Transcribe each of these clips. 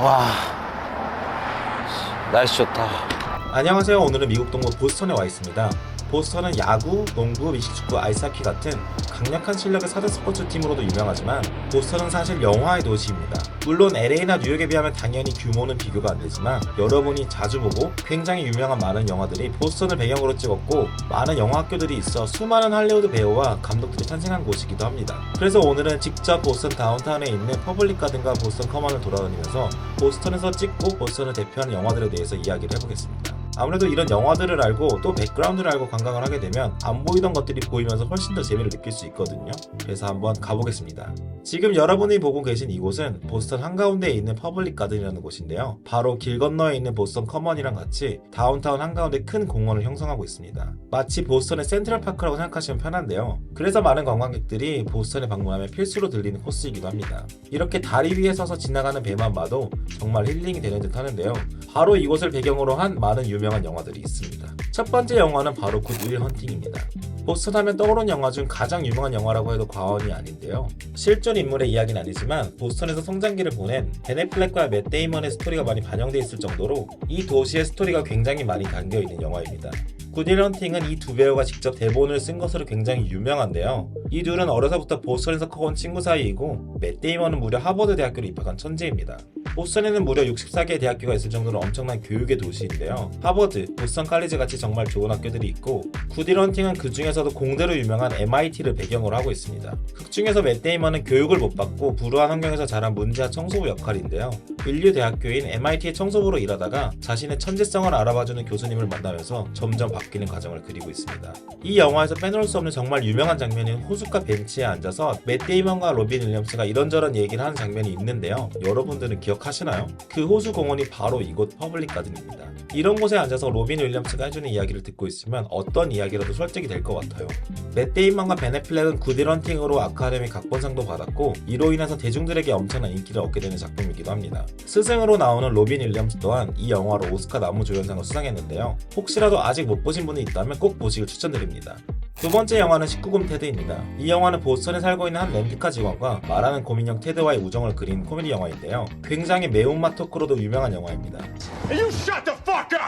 와 날씨 좋다 안녕하세요. 오늘은 미국 동부 보스턴에 와 있습니다. 보스턴은 야구, 농구, 미식축구, 아이스하키 같은 강력한 실력의 4대 스포츠 팀으로도 유명하지만 보스턴은 사실 영화의 도시입니다. 물론 LA나 뉴욕에 비하면 당연히 규모는 비교가 안 되지만 여러분이 자주 보고 굉장히 유명한 많은 영화들이 보스턴을 배경으로 찍었고 많은 영화 학교들이 있어 수많은 할리우드 배우와 감독들이 탄생한 곳이기도 합니다. 그래서 오늘은 직접 보스턴 다운타운에 있는 퍼블릭 가든과 보스턴 커먼을 돌아다니면서 보스턴에서 찍고 보스턴을 대표하는 영화들에 대해서 이야기를 해보겠습니다. 아무래도 이런 영화들을 알고 또 백그라운드를 알고 관광을 하게 되면 안 보이던 것들이 보이면서 훨씬 더 재미를 느낄 수 있거든요. 그래서 한번 가보겠습니다. 지금 여러분이 보고 계신 이곳은 보스턴 한가운데에 있는 퍼블릭 가든이라는 곳인데요. 바로 길 건너에 있는 보스턴 커먼이랑 같이 다운타운 한가운데 큰 공원을 형성하고 있습니다. 마치 보스턴의 센트럴파크라고 생각하시면 편한데요. 그래서 많은 관광객들이 보스턴에 방문하면 필수로 들리는 코스이기도 합니다. 이렇게 다리 위에 서서 지나가는 배만 봐도 정말 힐링이 되는 듯 하는데요. 바로 이곳을 배경으로 한 많은 유명 한 영화들이 있습니다. 첫 번째 영화는 바로 굿윌 헌팅입니다. 보스턴 하면 떠오르는 영화 중 가장 유명한 영화라고 해도 과언이 아닌데요. 실존 인물의 이야기는 아니지만 보스턴에서 성장기를 보낸 베네플렉과 맷 데이먼의 스토리가 많이 반영돼 있을 정도로 이 도시의 스토리가 굉장히 많이 담겨 있는 영화입니다. 굿윌 헌팅은 이 두 배우가 직접 대본을 쓴 것으로 굉장히 유명한데요. 이 둘은 어려서부터 보스턴에서 커온 친구 사이이고 맷 데이먼은 무려 하버드 대학교로 입학한 천재입니다. 보스턴에는 무려 64개의 대학교가 있을 정도로 엄청난 교육의 도시인데요. 하버드, 보스턴 칼리지 같이 정말 좋은 학교들이 있고 헌팅은 그 중에서도 공대로 유명한 MIT를 배경으로 하고 있습니다. 극 중에서 맷 데이먼은 교육을 못 받고 불우한 환경에서 자란 문제아 청소부 역할인데요. 인류 대학교인 MIT의 청소부로 일하다가 자신의 천재성을 알아봐주는 교수님을 만나면서 점점 바뀌는 과정을 그리고 있습니다. 이 영화에서 빼놓을 수 없는 정말 유명한 장면인 호숫가 벤치에 앉아서 맷 데이먼과 로빈 윌리엄스가 이런저런 얘기를 하는 장면이 있는데요. 여러분들은 기억 하시나요? 그 호수 공원이 바로 이곳 퍼블릭 가든입니다. 이런 곳에 앉아서 로빈 윌리엄스가 해주는 이야기를 듣고 있으면 어떤 이야기라도 설득이 될 것 같아요. 맷 데이먼과 베네플렉은 굿윌 헌팅으로 아카데미 각본상도 받았고 이로 인해서 대중들에게 엄청난 인기를 얻게 되는 작품이기도 합니다. 스승으로 나오는 로빈 윌리엄스 또한 이 영화로 오스카 나무조연상을 수상했는데요. 혹시라도 아직 못 보신 분이 있다면 꼭 보시길 추천드립니다. 두 번째 영화는 19금 테드입니다. 이 영화는 보스턴에 살고 있는 한 렌트카 직원과 말하는 고민형 테드와의 우정을 그린 코미디 영화인데요. 굉장히 매운맛 토크로도 유명한 영화입니다. You shut the!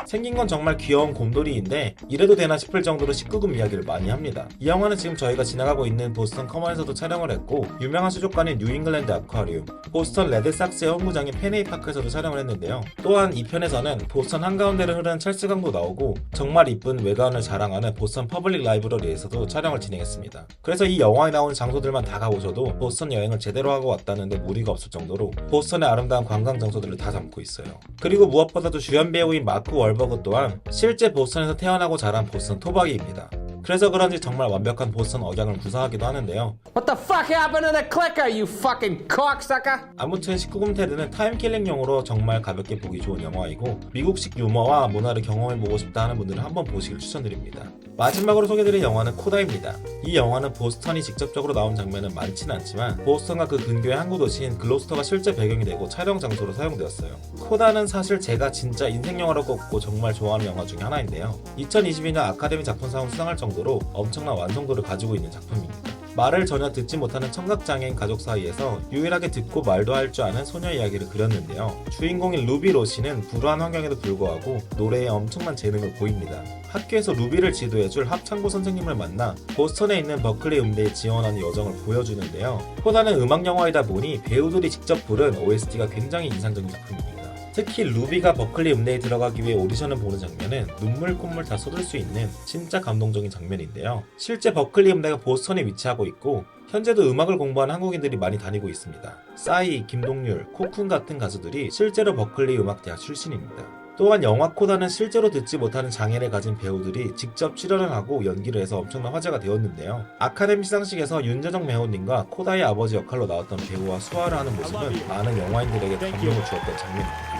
생긴 건 정말 귀여운 곰돌이인데 이래도 되나 싶을 정도로 19금 이야기를 많이 합니다. 이 영화는 지금 저희가 지나가고 있는 보스턴 커먼에서도 촬영을 했고 유명한 수족관인 뉴잉글랜드 아쿠아리움, 보스턴 레드삭스의 홈구장인 페네이 파크에서도 촬영을 했는데요. 또한 이 편에서는 보스턴 한가운데를 흐르는 찰스강도 나오고 정말 이쁜 외관을 자랑하는 보스턴 퍼블릭 라이브러리에서도 촬영을 진행했습니다. 그래서 이 영화에 나오는 장소들만 다 가보셔도 보스턴 여행을 제대로 하고 왔다는데 무리가 없을 정도로 보스턴의 아름다운 관광 장소들을 다 담고 있어요. 그리고 무엇보다도 주연 배우인 마크 월 버그 또한 실제 보스턴에서 태어나고 자란 보스턴 토박이입니다. 그래서 그런지 정말 완벽한 보스턴 억양을 구사하기도 하는데요. What the fuck happened to the clicker, you fucking cocksucker? 아무튼 19금 테드는 타임킬링용으로 정말 가볍게 보기 좋은 영화이고 미국식 유머와 문화를 경험해보고 싶다 하는 분들은 한번 보시길 추천드립니다. 마지막으로 소개드릴 영화는 코다입니다. 이 영화는 보스턴이 직접적으로 나온 장면은 많지는 않지만 보스턴과 그 근교의 항구 도시인 글로스터가 실제 배경이 되고 촬영 장소로 사용되었어요. 코다는 사실 제가 진짜 인생 영화로 꼽고 정말 좋아하는 영화 중에 하나인데요. 2022년 아카데미 작품상을 수상할 정도 로 엄청난 완성도를 가지고 있는 작품입니다. 말을 전혀 듣지 못하는 청각장애인 가족 사이에서 유일하게 듣고 말도 할 줄 아는 소녀 이야기를 그렸는데요. 주인공인 루비 로시는 불우한 환경에도 불구하고 노래에 엄청난 재능을 보입니다. 학교에서 루비를 지도해줄 합창부 선생님을 만나 보스턴에 있는 버클리 음대에 지원하는 여정을 보여주는데요. 코다는 음악 영화이다 보니 배우들이 직접 부른 OST가 굉장히 인상적인 작품입니다. 특히 루비가 버클리 음대에 들어가기 위해 오디션을 보는 장면은 눈물 콧물 다 쏟을 수 있는 진짜 감동적인 장면인데요. 실제 버클리 음대가 보스턴에 위치하고 있고 현재도 음악을 공부하는 한국인들이 많이 다니고 있습니다. 싸이, 김동률, 코쿤 같은 가수들이 실제로 버클리 음악대학 출신입니다. 또한 영화 코다는 실제로 듣지 못하는 장애를 가진 배우들이 직접 출연을 하고 연기를 해서 엄청난 화제가 되었는데요. 아카데미 시상식에서 윤재정 배우님과 코다의 아버지 역할로 나왔던 배우와 수화를 하는 모습은 많은 영화인들에게 감동을 주었던 장면입니다.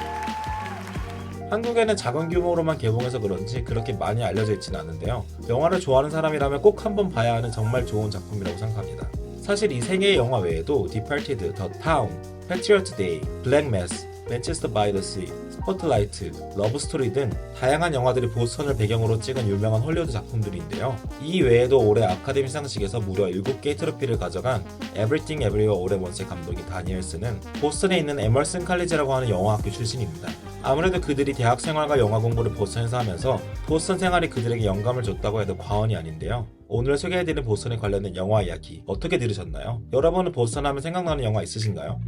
한국에는 작은 규모로만 개봉해서 그런지 그렇게 많이 알려져 있지는 않은데요. 영화를 좋아하는 사람이라면 꼭 한번 봐야 하는 정말 좋은 작품이라고 생각합니다. 사실 이세 개의 영화 외에도 디팔티드, 더 타운, 패트리어트 데이, 블랙 매스, 맨체스터 바이 더 시, 스포트라이트, 러브스토리 등 다양한 영화들이 보스턴을 배경으로 찍은 유명한 헐리우드 작품들인데요. 이 외에도 올해 아카데미 상식에서 무려 7개의 트로피를 가져간 Everywhere All at Once의 감독인 다니엘스는 보스턴에 있는 에머슨 칼리지라고 하는 영화학교 출신입니다. 아무래도 그들이 대학 생활과 영화 공부를 보스턴에서 하면서 보스턴 생활이 그들에게 영감을 줬다고 해도 과언이 아닌데요. 오늘 소개해드린 보스턴에 관련된 영화 이야기 어떻게 들으셨나요? 여러분은 보스턴 하면 생각나는 영화 있으신가요?